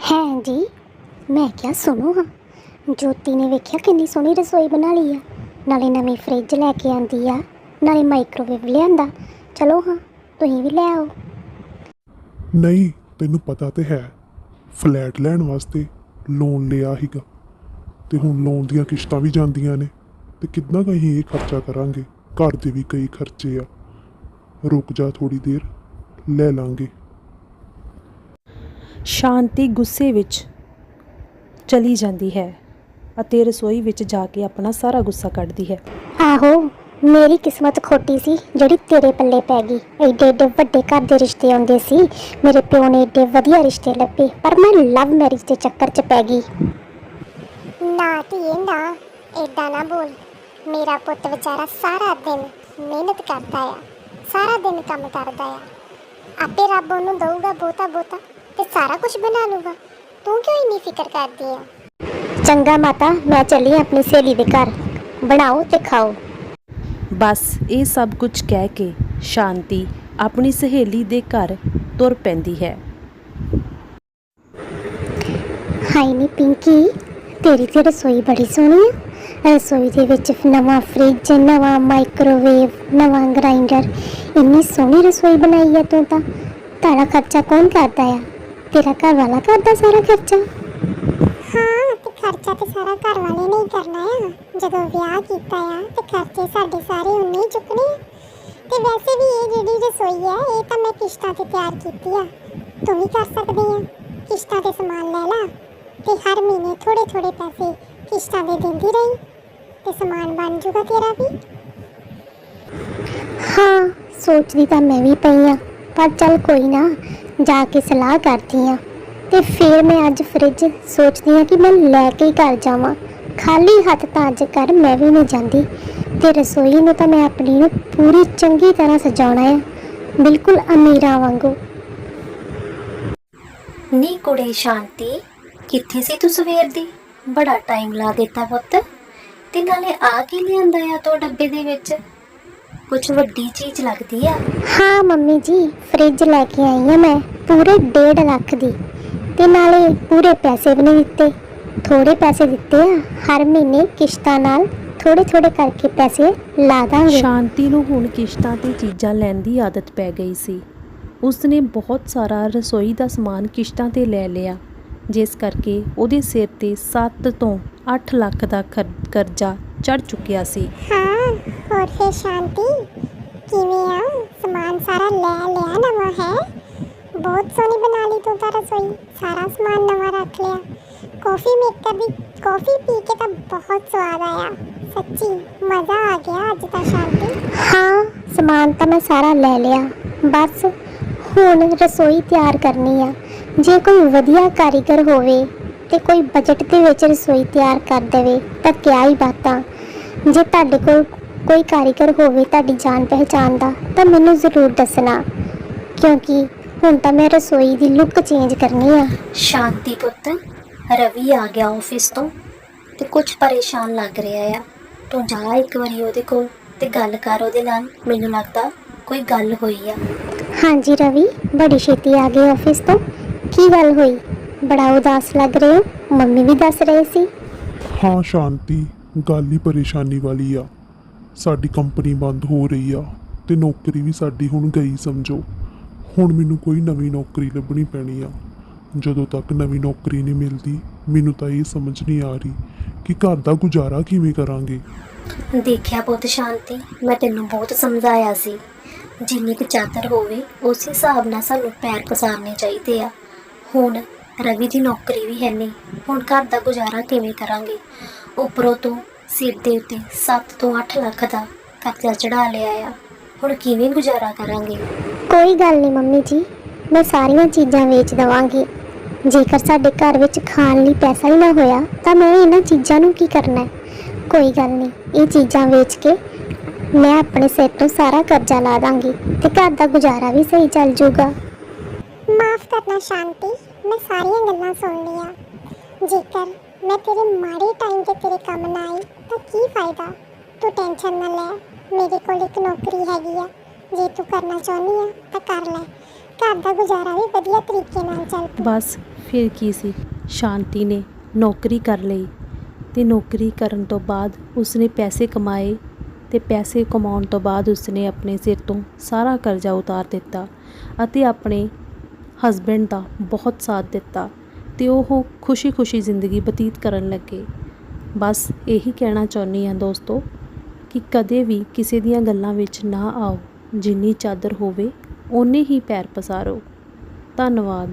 ਹੈ ਜੀ ਮੈਂ ਕਿਹਾ ਸੁਣੋ ਹਾਂ। ਜੋਤੀ ਨੇ ਵੇਖਿਆ ਕਿੰਨੀ ਸੋਹਣੀ ਰਸੋਈ ਬਣਾ ਲਈ ਆ। ਨਾਲੇ ਨਵੀਂ ਫ੍ਰਿਜ ਲੈ ਕੇ ਆਂਦੀ ਆ, ਨਾਲੇ ਮਾਈਕ੍ਰੋਵੇਵ ਲਿਆਂਦਾ। ਚਲੋ ਹਾਂ, ਤੁਸੀਂ ਵੀ ਲੈ ਆਓ। ਨਹੀਂ, ਤੈਨੂੰ ਪਤਾ ਤੇ ਹੈ, ਫਲੈਟ ਲੈਣ ਵਾਸਤੇ ਲੋਨ ਲਿਆ ਹੀਗਾ ਤੇ ਹੁਣ ਲੋਨ ਦੀਆਂ ਕਿਸ਼ਤਾਂ ਵੀ ਜਾਂਦੀਆਂ ਨੇ, ਤੇ ਕਿੰਨਾ ਕੁ ਅਸੀਂ ਇਹ ਖਰਚਾ ਕਰਾਂਗੇ? ਘਰ ਦੇ ਵੀ ਕਈ ਖਰਚੇ ਆ। ਰੁਕ ਜਾ ਥੋੜੀ ਦੇਰ, ਲੈ ਲਾਂਗੇ। ਸ਼ਾਂਤੀ ਗੁੱਸੇ ਵਿੱਚ ਚਲੀ ਜਾਂਦੀ ਹੈ ਅਤੇ ਰਸੋਈ ਵਿੱਚ ਜਾ ਕੇ ਆਪਣਾ ਸਾਰਾ ਗੁੱਸਾ ਕੱਢਦੀ ਹੈ। ਆਹੋ ਮੇਰੀ ਕਿਸਮਤ ਖੋਟੀ ਸੀ ਜਿਹੜੀ ਤੇਰੇ ਪੱਲੇ ਪੈ ਗਈ। ਏਡੇ ਏਡੇ ਵੱਡੇ ਘਰ ਦੇ ਰਿਸ਼ਤੇ ਆਉਂਦੇ ਸੀ। ਮੇਰੇ ਪਿਓ ਨੇ ਏਡੇ ਵਧੀਆ ਰਿਸ਼ਤੇ ਲੱਭੇ ਪਰ ਮੈਂ ਲਵ ਮੈਰਿਜ ਦੇ ਚੱਕਰ 'ਚ ਪੈ ਗਈ। ਨਾ ਧੀਏ ਨਾ। ਏਦਾਂ ਨਾ ਬੋਲ। ਮੇਰਾ ਪੁੱਤ ਵਿਚਾਰਾ ਸਾਰਾ ਦਿਨ ਮਿਹਨਤ ਕਰਦਾ ਆ ਸਾਰਾ ਦਿਨ ਕੰਮ ਕਰਦਾ ਆ। ਆਪੇ ਰੱਬ ਉਹਨੂੰ ਦਊਗਾ ਬਹੁਤਾ ਬਹੁਤਾ ਤੇ ਸਾਰਾ ਕੁਝ ਬਣਾ ਲੂਗਾ। ਤੂੰ ਕਿਉਂ ਇੰਨੀ ਫਿਕਰ ਕਰਦੀ ਆ? ਚੰਗਾ ਮਾਤਾ ਮੈਂ ਚੱਲੀ ਆਂ ਆਪਣੀ ਸਹੇਲੀ ਦੇ ਘਰ। ਬਣਾਓ ਤੇ ਖਾਓ। ਬਸ ਇਹ ਸਭ ਕੁਝ ਕਹਿ ਕੇ ਸ਼ਾਂਤੀ ਆਪਣੀ ਸਹੇਲੀ ਦੇ ਘਰ ਤੁਰ ਪੈਂਦੀ ਹੈ। ਹਾਈ ਨੀ ਪਿੰਕੀ ਤੇਰੀ ਤੇ ਰਸੋਈ ਬੜੀ ਸੋਹਣੀ ਆ। ਰਸੋਈ ਦੇ ਵਿੱਚ ਨਵਾਂ ਫ੍ਰਿਜ ਨਵਾਂ ਮਾਈਕ੍ਰੋਵੇਵ ਨਵਾਂ ਗ੍ਰਾਈਂਡਰ ਇੰਨੀ ਸੋਹਣੀ ਰਸੋਈ ਬਣਾਈ ਆ ਤੂੰ ਤਾਂ। ਤੁਹਾਡਾ ਖਰਚਾ ਕੌਣ ਕਰਦਾ ਆ? ਤੇਰਾ ਘਰ ਵਾਲਾ ਕਰਦਾ ਸਾਰਾ ਖਰਚਾ? ਹਾਂ ਤੇ ਖਰਚਾ ਤੇ ਸਾਰਾ ਘਰ ਵਾਲੇ ਨੇ ਹੀ ਕਰਨਾ ਆ। ਜਦੋਂ ਵਿਆਹ ਕੀਤਾ ਆ ਤੇ ਖਰਚੇ ਸਾਡੇ ਸਾਰੇ ਉਨੇ ਹੀ ਚੁੱਕਣੇ ਆ। ਤੇ ਵੈਸੇ ਵੀ ਇਹ ਜਿਹੜੀ ਰਸੋਈ ਆ ਇਹ ਤਾਂ ਮੈਂ ਕਿਸ਼ਤਾਂ ਤੇ ਤਿਆਰ ਕੀਤੀ ਆ। ਤੂੰ ਵੀ ਕਰ ਸਕਦੀ ਆ। ਕਿਸ਼ਤਾਂ ਤੇ ਸਮਾਨ ਲੈ ਲਾ। ਤੇ ਹਰ ਮਹੀਨੇ ਥੋੜੇ ਥੋੜੇ ਪੈਸੇ ਕਿਸ਼ਤਾਂ ਦੇ ਦਿੰਦੀ ਰਹੀ। ਤੇ ਸਮਾਨ ਬਣ ਜੂਗਾ ਤੇਰਾ ਵੀ। ਹਾਂ ਸੋਚਦੀ ਤਾਂ ਮੈਂ ਵੀ ਪਈ ਆ। ਪਰ ਚੱਲ ਕੋਈ ਨਾ ਜਾ ਕੇ ਸਲਾਹ ਕਰਦੀ ਆ ਤੇ ਫਿਰ ਮੈਂ ਅੱਜ ਫ੍ਰਿਜ ਸੋਚਦੀ ਆ ਕਿ ਮੈਂ ਲੈ ਕੇ ਘਰ ਜਾਵਾਂ। ਖਾਲੀ ਹੱਥ ਤਾਂ ਅੱਜ ਕਰ ਮੈਂ ਵੀ ਨਹੀਂ ਜਾਂਦੀ। ਤੇ ਰਸੋਈ ਨੂੰ ਤਾਂ ਮੈਂ ਆਪਣੀ ਨੂੰ ਪੂਰੀ ਚੰਗੀ ਤਰ੍ਹਾਂ ਸਜਾਉਣਾ ਆ ਬਿਲਕੁਲ ਅਮੀਰਾਂ ਵਾਂਗੂ। ਨੀ ਕੁੜੇ ਸ਼ਾਂਤੀ, ਕਿੱਥੇ ਸੀ ਤੂੰ ਸਵੇਰ ਦੀ? ਬੜਾ ਟਾਈਮ ਲਾ ਦਿੱਤਾ ਪੁੱਤ। ਤੇ ਨਾਲੇ ਆ ਕੀ ਲਿਆਂਦਾ ਆ ਤੋ ਡੱਬੇ ਦੇ ਵਿੱਚ? ਕੁਝ ਵੱਡੀ ਚੀਜ਼ ਲੱਗਦੀ ਆ? ਹਾਂ ਮੰਮੀ ਜੀ ਫ੍ਰਿਜ ਲੈ ਕੇ ਆਈ ਆ ਮੈਂ ਪੂਰੇ 1.5 ਲੱਖ ਦੀ। ਤੇ ਨਾਲੇ ਪੂਰੇ ਪੈਸੇ ਵੀ ਨਹੀਂ ਦਿੱਤੇ। ਥੋੜੇ ਪੈਸੇ ਦਿੱਤੇ ਆ ਹਰ ਮਹੀਨੇ ਕਿਸ਼ਤਾਂ ਨਾਲ ਥੋੜੇ ਥੋੜੇ ਕਰਕੇ ਪੈਸੇ ਲਾ ਦਾਂਗੇ। ਸ਼ਾਂਤੀ ਨੂੰ ਹੁਣ ਕਿਸ਼ਤਾਂ ਤੇ ਚੀਜ਼ਾਂ ਲੈਣ ਦੀ ਆਦਤ ਪੈ ਗਈ ਸੀ। ਉਸਨੇ ਬਹੁਤ ਸਾਰਾ ਰਸੋਈ ਦਾ ਸਮਾਨ ਕਿਸ਼ਤਾਂ ਤੇ ਲੈ ਲਿਆ। ਜਿਸ ਕਰਕੇ ਉਹਦੇ ਸਿਰ ਤੇ 7 ਤੋਂ 8 ਲੱਖ ਦਾ ਕਰਜ਼ਾ ਚੜ ਚੁੱਕਿਆ ਸੀ। ਹਾਂ ਹੋਰ ਫੇ ਸ਼ਾਂਤੀ ਕਿਵੇਂ ਆ? ਸਮਾਨ ਸਾਰਾ ਲੈ ਲਿਆ ਨਵਾਂ ਹੈ? ਬਹੁਤ ਸੋਹਣੀ ਬਣਾ ਲਈ ਤੂੰ ਤਾਂ ਰਸੋਈ। ਸਾਰਾ ਸਮਾਨ ਨਵਾਂ ਰੱਖ ਲਿਆ। ਕਾਫੀ ਮੇਕਰ ਦੀ ਕਾਫੀ ਪੀ ਕੇ ਤਾਂ ਬਹੁਤ ਸਵਾਦ ਆਇਆ। ਸੱਚੀ ਮਜ਼ਾ ਆ ਗਿਆ ਅੱਜ ਤਾਂ ਸ਼ਾਂਤੀ। ਹਾਂ ਸਮਾਨ ਤਾਂ ਮੈਂ ਸਾਰਾ ਲੈ ਲਿਆ। ਬਸ ਹੁਣ ਰਸੋਈ ਤਿਆਰ ਕਰਨੀ ਆ। ਜੇ ਕੋਈ ਵਧੀਆ ਕਾਰੀਗਰ ਹੋਵੇ ਤੇ ਕੋਈ ਬਜਟ ਦੇ ਵਿੱਚ ਰਸੋਈ ਤਿਆਰ ਕਰ ਦੇਵੇ ਤਾਂ ਕਿਆ ਹੀ ਬਾਤਾਂ। ਜੇ ਤੁਹਾਡੇ ਕੋਲ ਕੋਈ ਕਾਰੀਗਰ ਹੋਵੇ ਤੁਹਾਡੀ ਜਾਣ ਪਹਿਚਾਨ ਦਾ ਤਾਂ ਮੈਨੂੰ ਜ਼ਰੂਰ ਦੱਸਣਾ। ਕਿਉਂਕਿ ਹੁਣ ਤਾਂ ਮੈਂ ਰਸੋਈ ਦੀ ਲੁੱਕ ਚੇਂਜ ਕਰਨੀ ਆ। ਸ਼ਾਂਤੀ ਪੁੱਤ ਰਵੀ ਆ ਗਿਆ ਆਫਿਸ ਤੋਂ ਤੇ ਕੁਝ ਪਰੇਸ਼ਾਨ ਲੱਗ ਰਿਹਾ ਆ। ਤੂੰ ਜਾ ਇੱਕ ਵਾਰੀ ਉਹਦੇ ਕੋਲ ਤੇ ਗੱਲ ਕਰ ਉਹਦੇ ਨਾਲ। ਮੈਨੂੰ ਲੱਗਦਾ ਕੋਈ ਗੱਲ ਹੋਈ ਆ। ਹਾਂਜੀ ਰਵੀ ਬੜੀ ਛੇਤੀ ਆ ਗਏ ਆਫਿਸ ਤੋਂ। ਕੀ ਗੱਲ ਹੋਈ? ਬੜਾ ਉਦਾਸ ਲੱਗ ਰਹੇ ਹੋ। ਮੰਮੀ ਵੀ ਦੱਸ ਰਹੇ ਸੀ। ਹਾਂ ਸ਼ਾਂਤੀ ਗੱਲ ਹੀ ਪਰੇਸ਼ਾਨੀ ਵਾਲੀ ਆ। ਸਾਡੀ ਕੰਪਨੀ ਬੰਦ ਹੋ ਰਹੀ ਆ ਤੇ ਨੌਕਰੀ ਵੀ ਸਾਡੀ ਹੁਣ ਗਈ ਸਮਝੋ। ਹੁਣ ਮੈਨੂੰ ਕੋਈ ਨਵੀਂ ਨੌਕਰੀ ਲੱਭਣੀ ਪੈਣੀ ਆ। ਜਦੋਂ ਤੱਕ ਨਵੀਂ ਨੌਕਰੀ ਨਹੀਂ ਮਿਲਦੀ ਮੈਨੂੰ ਤਾਂ ਇਹ ਸਮਝ ਨਹੀਂ ਆ ਰਹੀ ਕਿ ਘਰ ਦਾ ਗੁਜ਼ਾਰਾ ਕਿਵੇਂ ਕਰਾਂਗੇ। ਦੇਖਿਆ ਪੁੱਤ ਸ਼ਾਂਤੀ ਮੈਂ ਤੈਨੂੰ ਬਹੁਤ ਸਮਝਾਇਆ ਸੀ। ਜਿੰਨੀ ਕੁ ਚਾਦਰ ਹੋਵੇ ਉਸ ਹਿਸਾਬ ਨਾਲ ਸਾਨੂੰ ਪੈਰ ਪਸਾਰਨੇ ਚਾਹੀਦੇ ਆ। ਹੁਣ ਰਵੀ ਦੀ ਨੌਕਰੀ ਵੀ ਹੈ ਨਹੀਂ। ਹੁਣ ਘਰ ਦਾ ਗੁਜ਼ਾਰਾ ਕਿਵੇਂ ਕਰਾਂਗੇ? ਉੱਪਰੋਂ ਤੋਂ ਸਿਰ ਦੇ ਉੱਤੇ 7 ਤੋਂ 8 ਲੱਖ ਦਾ ਕਰਜ਼ਾ ਚੜਾ ਲਿਆ ਆ। ਹੁਣ ਕਿਵੇਂ ਗੁਜ਼ਾਰਾ ਕਰਾਂਗੇ? ਕੋਈ ਗੱਲ ਨਹੀਂ ਮੰਮੀ ਜੀ, ਮੈਂ ਸਾਰੀਆਂ ਚੀਜ਼ਾਂ ਵੇਚ ਦਵਾਂਗੀ। ਜੇਕਰ ਸਾਡੇ ਘਰ ਵਿੱਚ ਖਾਣ ਲਈ ਪੈਸਾ ਹੀ ਨਾ ਹੋਇਆ, ਤਾਂ ਮੈਂ ਇਹਨਾਂ ਚੀਜ਼ਾਂ ਨੂੰ ਕੀ ਕਰਨਾ ਹੈ? ਕੋਈ ਗੱਲ ਨਹੀਂ, ਇਹ ਚੀਜ਼ਾਂ ਵੇਚ ਕੇ ਮੈਂ ਆਪਣੇ ਸਿਰ ਤੋਂ ਸਾਰਾ ਕਰਜ਼ਾ ਲਾ ਦਾਂਗੀ ਤੇ ਘਰ ਦਾ ਗੁਜ਼ਾਰਾ ਵੀ ਸਹੀ ਚੱਲ ਜਾਊਗਾ। ਮਾਫ ਕਰਨਾ ਸ਼ਾਂਤੀ, ਮੈਂ ਸਾਰੀਆਂ ਗੱਲਾਂ ਸੁਣ ਲਈਆਂ। ਜੇਕਰ ਮੈਂ ਤੇਰੇ ਮਾੜੇ ਟਾਈਮ ਤੇ ਤੇਰੇ ਕੰਮ ਨਾ ਆਈ, ਤਾਂ ਕੀ ਫਾਇਦਾ? ਤੂੰ ਟੈਨਸ਼ਨ ਨਾ ਲੈ, ਮੇਰੇ ਕੋਲ ਇੱਕ ਨੌਕਰੀ ਹੈਗੀ ਆ। ਜੇ ਤੂੰ ਕਰਨਾ ਚਾਹੁੰਦੀ ਆ, ਤਾਂ ਕਰ ਲੈ। ਘਰ ਦਾ ਗੁਜ਼ਾਰਾ ਵੀ ਵਧੀਆ ਤਰੀਕੇ ਨਾਲ ਚੱਲ ਪਏ ਬਸ, ਫਿਰ ਕੀ ਸੀ? ਸ਼ਾਂਤੀ ਨੇ ਨੌਕਰੀ ਕਰ ਲਈ ਤੇ ਨੌਕਰੀ ਕਰਨ ਤੋਂ ਬਾਅਦ ਉਸਨੇ ਪੈਸੇ ਕਮਾਏ ਤੇ ਪੈਸੇ ਕਮਾਉਣ ਤੋਂ ਬਾਅਦ ਉਸਨੇ ਆਪਣੇ ਸਿਰ ਤੋਂ ਸਾਰਾ ਕਰਜ਼ਾ ਉਤਾਰ ਦਿੱਤਾ ਅਤੇ ਆਪਣੇ ਹਸਬੈਂਡ ਦਾ ਬਹੁਤ ਸਾਥ ਦਿੱਤਾ ਤੇ ਉਹ ਖੁਸ਼ੀ-ਖੁਸ਼ੀ ਜ਼ਿੰਦਗੀ ਬਤੀਤ ਕਰਨ ਲੱਗੇ। ਬਸ ਇਹੀ ਕਹਿਣਾ ਚਾਹੁੰਦੀ ਹਾਂ ਦੋਸਤੋ ਕਿ ਕਦੇ ਵੀ ਕਿਸੇ ਦੀਆਂ ਗੱਲਾਂ ਵਿੱਚ ਨਾ ਆਓ। ਜਿੰਨੀ ਚਾਦਰ ਹੋਵੇ, ਓਨੇ ਹੀ ਪੈਰ ਪਸਾਰੋ। ਧੰਨਵਾਦ।